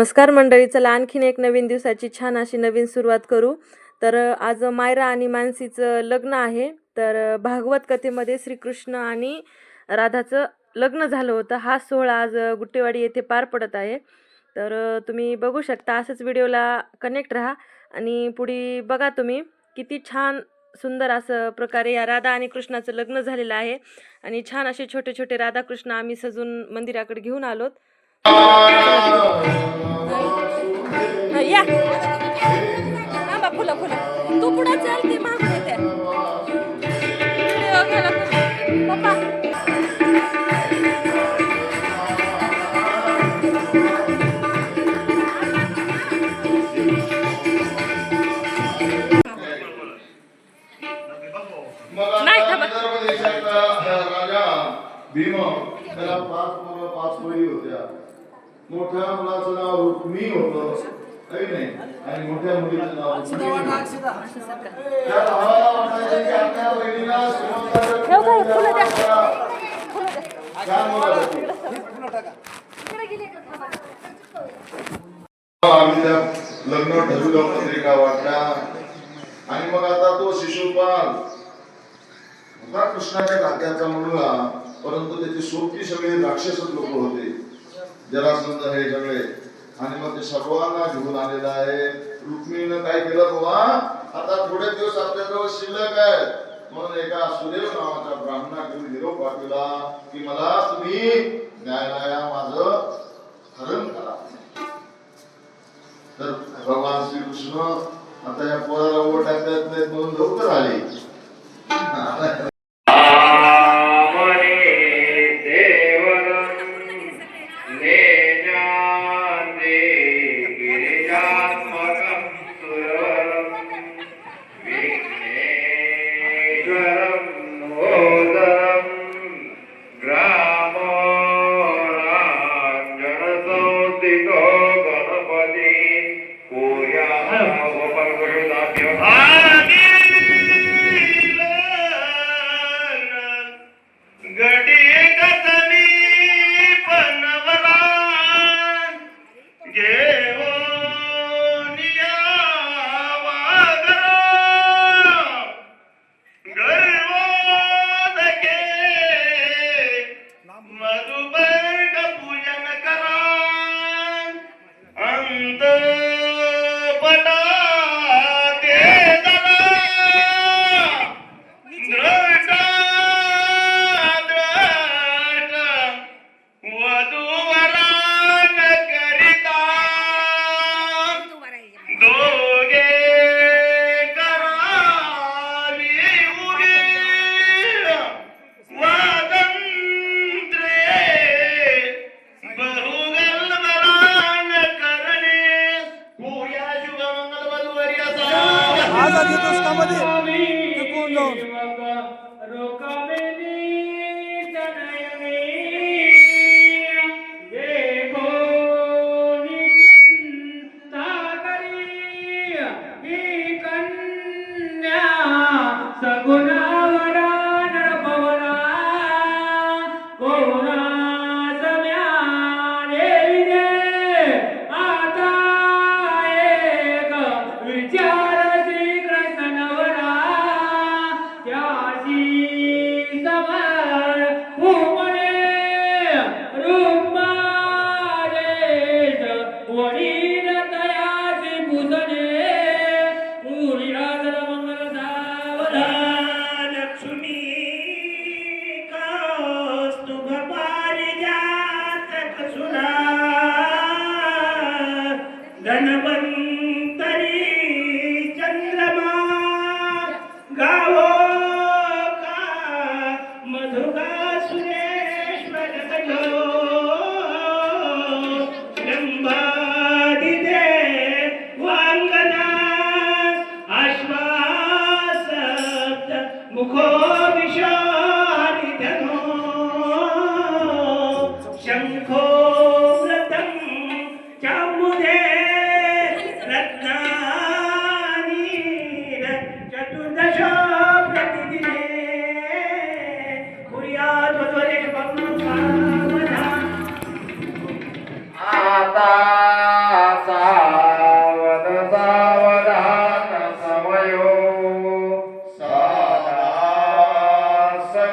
नमस्कार मंडळी चला आणखीन एक नवीन दिवसाची छान अशी नवीन सुरुवात करू. तर आज मायरा आणि मानसीचं लग्न आहे. तर भागवत कथेमध्ये श्रीकृष्ण आणि राधाचं लग्न झालं होतं. हा सोहळा आज गुट्टेवाडी येथे पार पडत आहे. तर तुम्ही बघू शकता असंच व्हिडिओला कनेक्ट राहा आणि पुढे बघा तुम्ही किती छान सुंदर असं प्रकारे या राधा आणि कृष्णाचं लग्न झालेलं आहे. आणि छान असे छोटे छोटे राधाकृष्ण आम्ही सजून मंदिराकडे घेऊन आलोत. या. थांबा फुलं फुलं तू पुढे चल ती मागून येते. पप्पा मोठ्या मुलाचं नाव रुक्मी होतं. काही नाही? आणि मोठ्या मुलीचं नाव हे. आम्ही त्या लग्न ठरवलं पत्रिका वाटल्या आणि मग आता तो शिशुपाल होता कृष्णाच्या खात्याचा मुलगा परंतु त्याची सोबती सगळे राक्षसच लोक होते. जरासंध हे सगळे. आणि मग ते सर्वांना घेऊन आलेला आहे. रुक्मिणीनं काय केलं बाबा आता थोडे दिवस आपल्याजवळ शिल्लक आहे म्हणून एका सुदेव नावाच्या ब्राह्मणाकडे निरोप पाठवला की मला तुम्ही न्यायालया माझं हरण करा. तर भगवान श्रीकृष्ण आता या पोराला ओढ टाकतात नाहीत म्हणून लवकर आले. Amen.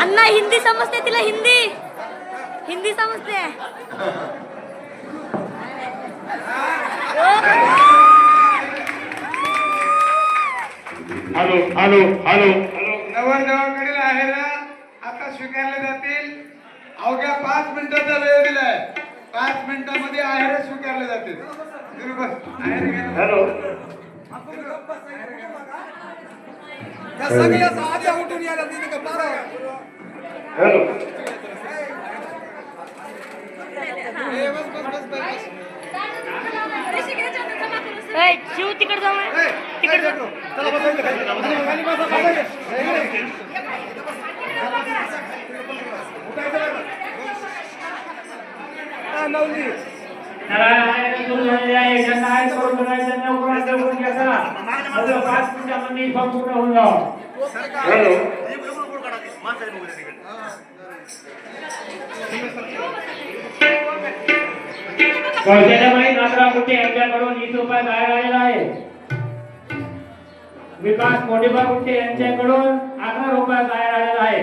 अण्णा हिंदी समजते तिला हिंदी. हिंदी समजते. Hello hello hello. हॅलो नवरदेवाकडील आहेरा आता स्वीकारले जातील. अवघ्या पाच मिनिटाचा वेळ दिलाय. पाच मिनिटामध्ये आहेर स्वीकारले जातील. ना. हॅलो. सगळ्या उठून यायला हॅलो. बस बस बस बस. शिव तिकडे जाऊ तिकडे जाऊ. हॅलो. कौशल्याबाई नागरा कुठे यांच्याकडून वीस रुपये बाहेर आलेला आहे. विकास मोठेबा कुठे यांच्याकडून अकरा रुपये बाहेर आलेला आहे.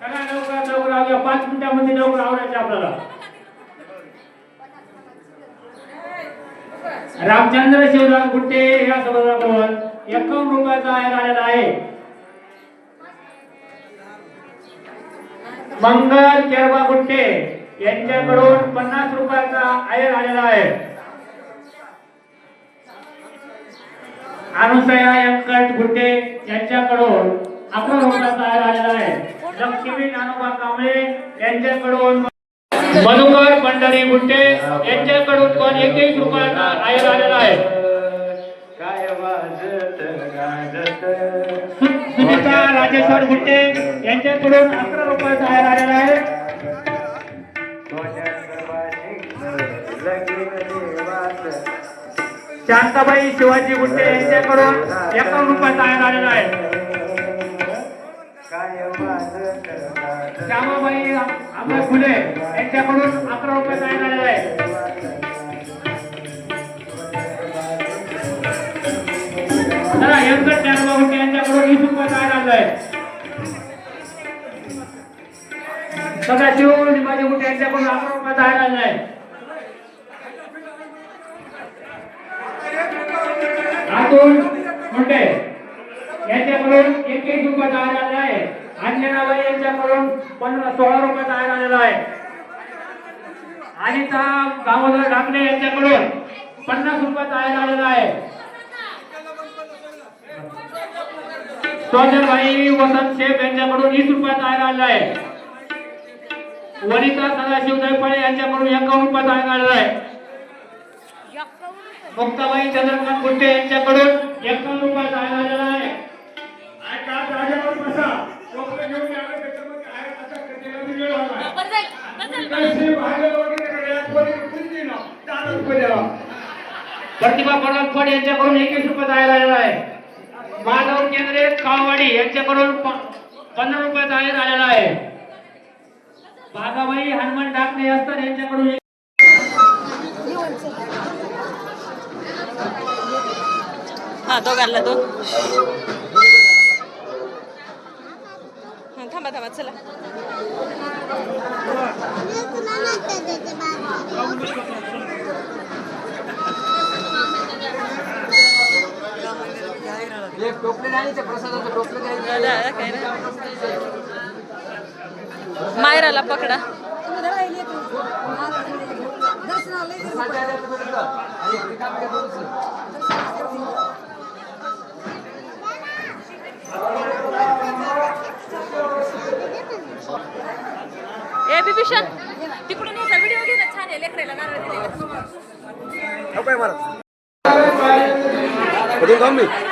चला लवकरात लवकर आवूया पाच मिनिटांमध्ये लवकर आवडायचे आपल्याला. रामचंद्र शिवदास गुट्टे या सभासदाकडून एकावन्न रुपयाचा आयर आलेला आहे. मंगल केरबा गुट्टे यांच्याकडून पन्नास रुपयाचा आयर आलेला आहे. अनुसया व्यंकट गुट्टे यांच्याकडून अकरा रुपयाचा आयर आलेला आहे. लक्ष्मी नानोबा कांबळे यांच्याकडून मधुकर पंढरी गुट्टे यांच्याकडून पण एकवीस रुपयाचा आयर आलेला आहे. सुनीता राजेश्वर गुट्टे यांच्याकडून अकरा रुपयाचा आयर आलेला आहे. शांताबाई शिवाजी गुट्टे यांच्याकडून एकावन्न रुपये तयार आलेला आहे. श्यामाबाई आंबे फुले यांच्याकडून अकरा रुपये तयार झालेला आहे व्यंकट ज्ञानोबा गुट्टे यांच्याकडून वीस रुपये जाहीर झालेला आहे सदाशिव निंबाजी गुट्टे यांच्याकडून अकरा रुपये जाहीर झालेला आहे अतुल मुंडे यांच्याकडून एकवीस रुपये तयार झाले आहे अंजनाबाई यांच्याकडून पंधरा सोळा रुपये तयार झालेला आहे. आणि दामोदर ढाकणे यांच्याकडून पन्नास रुपये तयार झालेला आहे. सोजनभाई वसंत शेफ यांच्याकडून वीस रुपये तयार झालेला आहे. वनिता सदाशिव दैपाळे यांच्याकडून एकावन्न रुपये तयार झालेला आहे. मुक्ताबाई चंद्रकांत गुट्टे यांच्याकडून एकावन्न रुपये जाहीर झालेला आहे. रुपये. प्रतिभा पडवळ यांच्याकडून एकवीस रुपये जाहीर झालेला आहे. माधव केंद्रे काळवाडी यांच्याकडून पंधरा रुपये जाहीर झालेला आहे. बागाबाई हनुमान डाकणे असतात यांच्याकडून एक- हा दोघांना दोन. हा, थांबा थांबा चला? मायराला पकडा. विशाल तिकडून याचा व्हिडिओ घे छान आहे लेकरायला नारळ दिलेला. Thank.